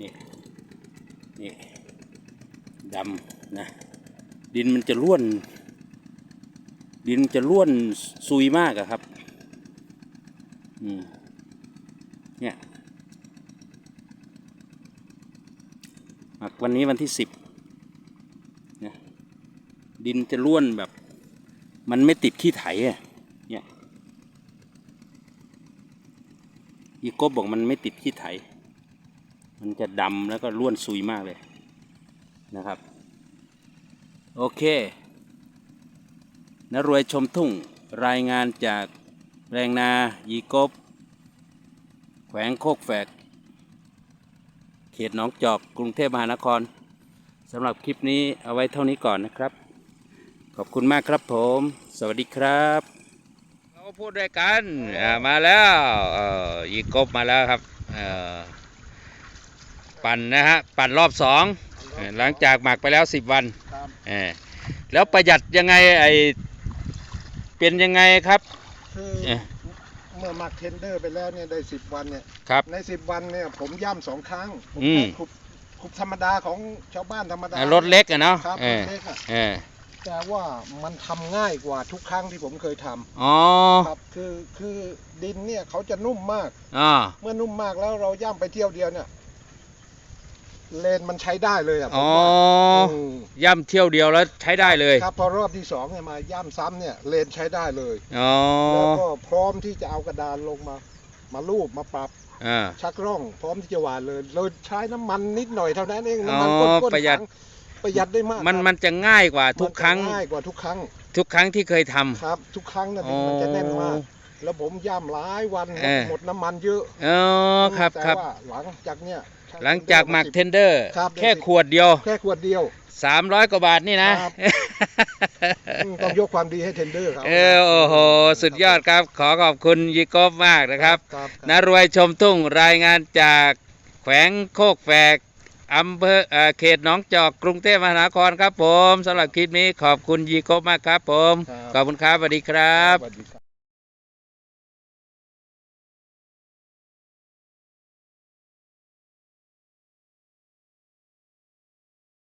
นี่นี่ดำนะดินมันจะร่วน ดินจะร่วนซุยมากอะครับอืมเนี่ยหมักวันนี้วันที่สิบเนี่ยดินจะร่วนแบบ มันไม่ติดขี้ไถอะเนี่ยอีกบบอกมันไม่ติดขี้ไถ มันจะดำแล้วก็ร่วนซุยมากเลยนะครับ โอเคนรวยชมทุ่งรายงานจากแปลงนายีกบ แขวงโคกแฝก เขตหนองจอก กรุงเทพมหานครสำหรับคลิปนี้เอาไว้เท่านี้ก่อนนะครับ ขอบคุณมากครับผม สวัสดีครับเราพูดด้วยกันมาแล้วยีกบมาแล้วครับ ปั่นนะฮะปั่นรอบสองเอ่อหลังจากหมักไปแล้วสิบวันครับเออแล้วประหยัดยังไงไอเป็นยังไงครับคือเอ๊ะเมื่อหมักเทนเดอร์ไปแล้วเนี่ยได้สิบวันเนี่ยครับในสิบวันเนี่ยผมย่ำสองครั้งผมอืมใช้ขุบขุบธรรมดาของชาวบ้านธรรมดาอ่ารถเล็กอะเนาะครับเอรอถเล็กอะเออแต่ว่ามันทำง่ายกว่าทุกครั้งที่ผมเคยทำอ๋อครับคือคือดินเนี่ยเขาจะนุ่มมากอ่าเมื่อนุ่มมากแล้วเราย่ำไปเที่ยวเดียวเนี่ย เลนมันใช้ได้เลยอะผอ๋มอว่ามย่ำเที่ยวเดียวแล้วใช้ได้เลยครับพอรอบที่สองเนี่ยมาย่ำซ้ำเนี่ยเลนใช้ได้เลย อ๋อแล้วก็พร้อมที่จะเอากระดานลงมา มาลูบมาปรับอ่า ชักร่อง พร้อมที่จะหวานเลยเราใช้น้ำมันนิดหน่อยเท่านั้นเองอ๋อน้ำมันก้นๆประหยัด ถังประหยัดได้มากมันครับมันจะง่ายกว่าทุกมันจะครั้งง่ายกว่าทุกครั้งทุกครั้งที่เคยทำ ครับ ทุกครั้งนะอ๋อมันจะแน่นมาก แล้วผมย่ำหลายวันเออ หมดน้ำมันเยอะอ๋อครับแต่ครับว่าหลังจากเนี้ยใช้หลังจากหมักเทนเดอร์ ครับ แค่ขวดเดียว แค่ขวดเดียว 300 กว่าบาทนี่นะ ครับ อืมต้องยกความดีให้เทนเดอร์ครับเออโอ้โห สุดยอดครับ ขอขอบคุณยีกบมากนะครับครับนรวยชมทุ่งรายงานจากแขวงโคกแฝกอำเภอเอ่อเขตหนองจอกกรุงเทพมหานครครับผมสำหรับคลิปนี้ขอบคุณยีกบมากครับผมครับขอบคุณครับสวัสดีครับ สวัสดีครับ